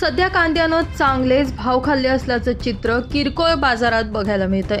सध्या कांद्यानं चांगलेच भाव खाल्ले असल्याचं चित्र किरकोळ बाजारात बघायला मिळतंय.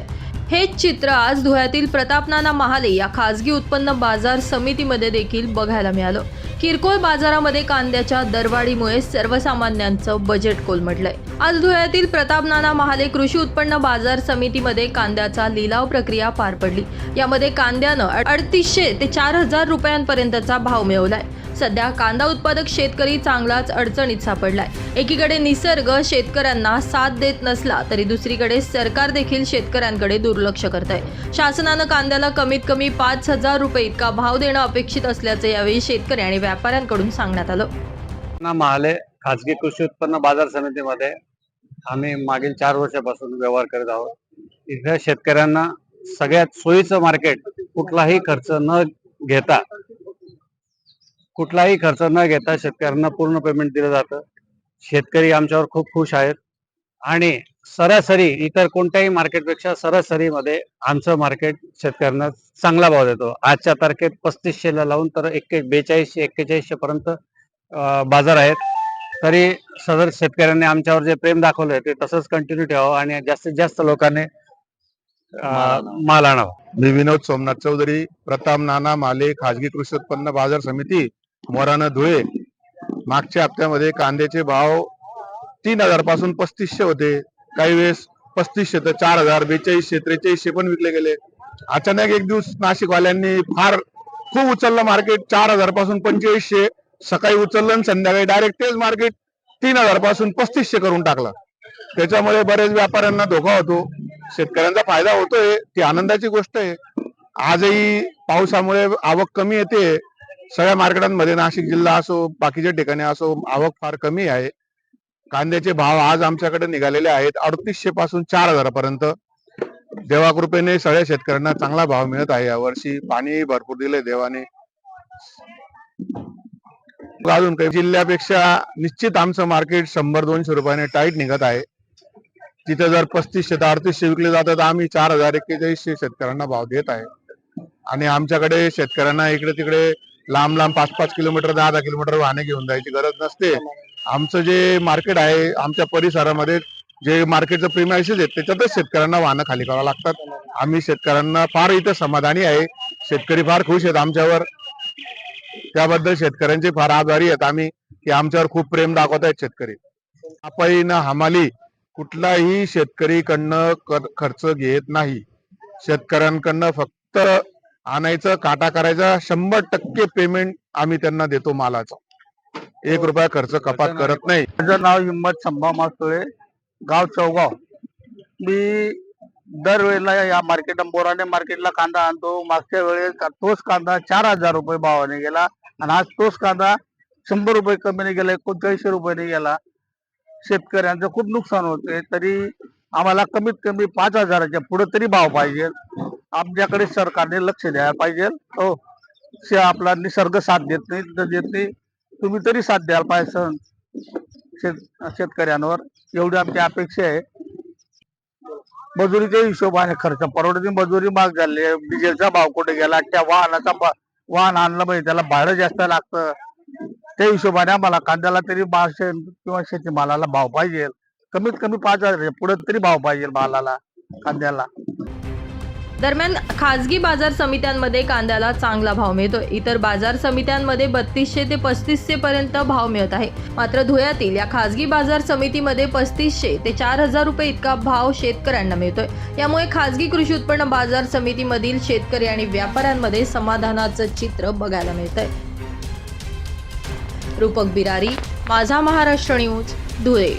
हेच चित्र आज धुळ्यातील प्रतापनाना महाले या खासगी उत्पन्न बाजार समितीमध्ये देखील बघायला मिळालं. किरकोळ बाजारामध्ये कांद्याच्या दरवाढीमुळे सर्वसामान्यांचं बजेट कोलमडलंय. आज धुळ्यातील प्रतापनाना महाले कृषी उत्पन्न बाजार समितीमध्ये कांद्याचा लिलाव प्रक्रिया पार पडली. यामध्ये कांद्यानं अडतीसशे ते चार हजार रुपयांपर्यंतचा भाव मिळवलाय. सध्या कांदा उत्पादक शेतकरी चांगलाच अडचणीत सापडलाय. एकीकडे निसर्ग शेतकऱ्यांना साथ देत नसला तरी दुसरीकडे सरकार देखील शेतकऱ्यांकडे दुर्लक्ष करत आहे शासनानं कांद्याला कमीत कमी पाच हजार रुपये इतका भाव देणं अपेक्षित असल्याचं यावेळी शेतकरी आणि व्यापाऱ्यांकडून सांगण्यात आलं. ना महाले खाजगी कृषी उत्पन्न बाजार समितीमध्ये आम्ही मागील चार वर्षापासून व्यवहार करत आहोत. इथे शेतकऱ्यांना सगळ्यात सोयीचं मार्केट कुठलाही खर्च न घेता कुठलाही खर्च न घेता शेतकऱ्यांना पूर्ण पेमेंट दिलं जातं. शेतकरी आमच्यावर खूप खुश आहेत. आणि सरासरी इतर कोणत्याही मार्केटपेक्षा सरासरीमध्ये आमचं मार्केट शेतकऱ्यांना चांगला भाव देतो. आजच्या तारखेत पस्तीसशेला लावून तर एक्के बेचाळीसशे एक्केचाळीसशे पर्यंत बाजार आहेत. तरी सदर शेतकऱ्यांनी आमच्यावर जे प्रेम दाखवलंय ते तसंच कंटिन्यू ठेवावं आणि जास्तीत जास्त लोकांनी माल आणावा. मी विनोद सोमनाथ चौधरी प्रताप नाना माले खाजगी कृषी उत्पन्न बाजार समिती मोरानं धुळे. मागच्या हप्त्यामध्ये कांद्याचे भाव तीन हजारपासून पस्तीसशे होते. काही वेळेस पस्तीसशे तर चार हजार बेचाळीसशे त्रेचाळीसशे पण विकले गेले. अचानक एक दिवस नाशिकवाल्यांनी फार खूप उचललं मार्केट. चार हजारपासून पंचेचाळीसशे सकाळी उचललं आणि संध्याकाळी डायरेक्ट तेच मार्केट तीन हजारपासून पस्तीसशे करून टाकलं. त्याच्यामुळे बरेच व्यापाऱ्यांना धोका होतो. शेतकऱ्यांचा फायदा होतोय. ती आनंदाची गोष्ट आहे. आजही पावसामुळे आवक कमी येते. सगळ्या मार्केटांमध्ये नाशिक जिल्हा असो बाकीच्या ठिकाणी असो आवक फार कमी आहे. कांद्याचे भाव आज आमच्याकडे निघालेले आहेत अडतीसशे पासून चार हजारापर्यंत. देवाकृपेने सगळ्या शेतकऱ्यांना चांगला भाव मिळत आहे यावर्षी. पाणी भरपूर दिले देवाने. अजून काही जिल्ह्यापेक्षा निश्चित आमचं मार्केट शंभर दोनशे रुपयाने टाईट निघत आहे. तिथे जर पस्तीसशे ते अडतीसशे विकले जातात आम्ही चार हजार एक्केचाळीसशे शेतकऱ्यांना भाव देत आहे. आणि आमच्याकडे शेतकऱ्यांना इकडे तिकडे लांब लांब पाच पाच किलोमीटर दहा दहा किलोमीटर वाहने घेऊन जायची गरज नसते. आमचं जे मार्केट आहे आमच्या परिसरामध्ये जे मार्केटचं प्रिमायसेस आहेत त्याच्यातच शेतकऱ्यांना वाहनं खाली करावं लागतात. आम्ही शेतकऱ्यांना फार इथं समाधानी आहे. शेतकरी फार खुश आहेत आमच्यावर. त्याबद्दल शेतकऱ्यांचे फार आभारी आहेत आम्ही की आमच्यावर खूप प्रेम दाखवत आहेत शेतकरी. आपण ना हमाली कुठलाही शेतकरीकडनं खर्च घेत नाही. शेतकऱ्यांकडनं फक्त आणायचं काटा करायचा शंभर टक्के पेमेंट आम्ही त्यांना देतो मालाचा. एक रुपया खर्च कपात करत नाही. माझं नाव हिम्मत संभा मासोळे गाव चौगाव. मी दरवेळेला या मार्केट बोराने मार्केटला कांदा आणतो. मागच्या वेळेस तोच कांदा चार हजार रुपये भावाने गेला. आणि आज तोच कांदा शंभर रुपये कमीने गेला एकोणचाळीसशे रुपयाने गेला. शेतकऱ्यांचं खूप नुकसान होते तरी आम्हाला कमीत कमी पाच हजाराच्या पुढे तरी भाव पाहिजे. आमच्याकडे सरकारने लक्ष द्यायला पाहिजे. हो. शे- आपला निसर्ग साथ देत नाही देत नाही. तुम्ही तरी साथ द्यायला पाहिजे सण शेत शेतकऱ्यांवर. एवढी आमची अपेक्षा आहे. मजुरीच्या हिशोबाने खर्च. परवडते मजुरी महाग झाली. आहे. डिझेलचा भाव कुठे गेला? त्या वाहनाचा वाहन आणलं म्हणजे त्याला भाडं जास्त लागतं. त्या हिशोबाने आम्हाला कांद्याला तरी बारशे किंवा शेतीमालाला भाव पाहिजे. कमीत कमी पाच हजार पुढे तरी भाव पाहिजे मालाला कांद्याला. दरम्यान खाजगी बाजार समित्यांमध्ये कांद्याला चांगला भाव मिळतो. इतर बाजार समित्यांमध्ये बत्तीसशे ते पस्तीसशे पर्यंत भाव मिळत आहे. मात्र धुळ्यातील या खाजगी बाजार समितीमध्ये पस्तीसशे ते चार हजार रुपये इतका भाव शेतकऱ्यांना मिळतोय. यामुळे खाजगी कृषी उत्पन्न बाजार समितीमधील शेतकरी आणि व्यापाऱ्यांमध्ये समाधानाचं चित्र बघायला मिळतंय. रूपक बिरारी माझा महाराष्ट्र न्यूज धुळे.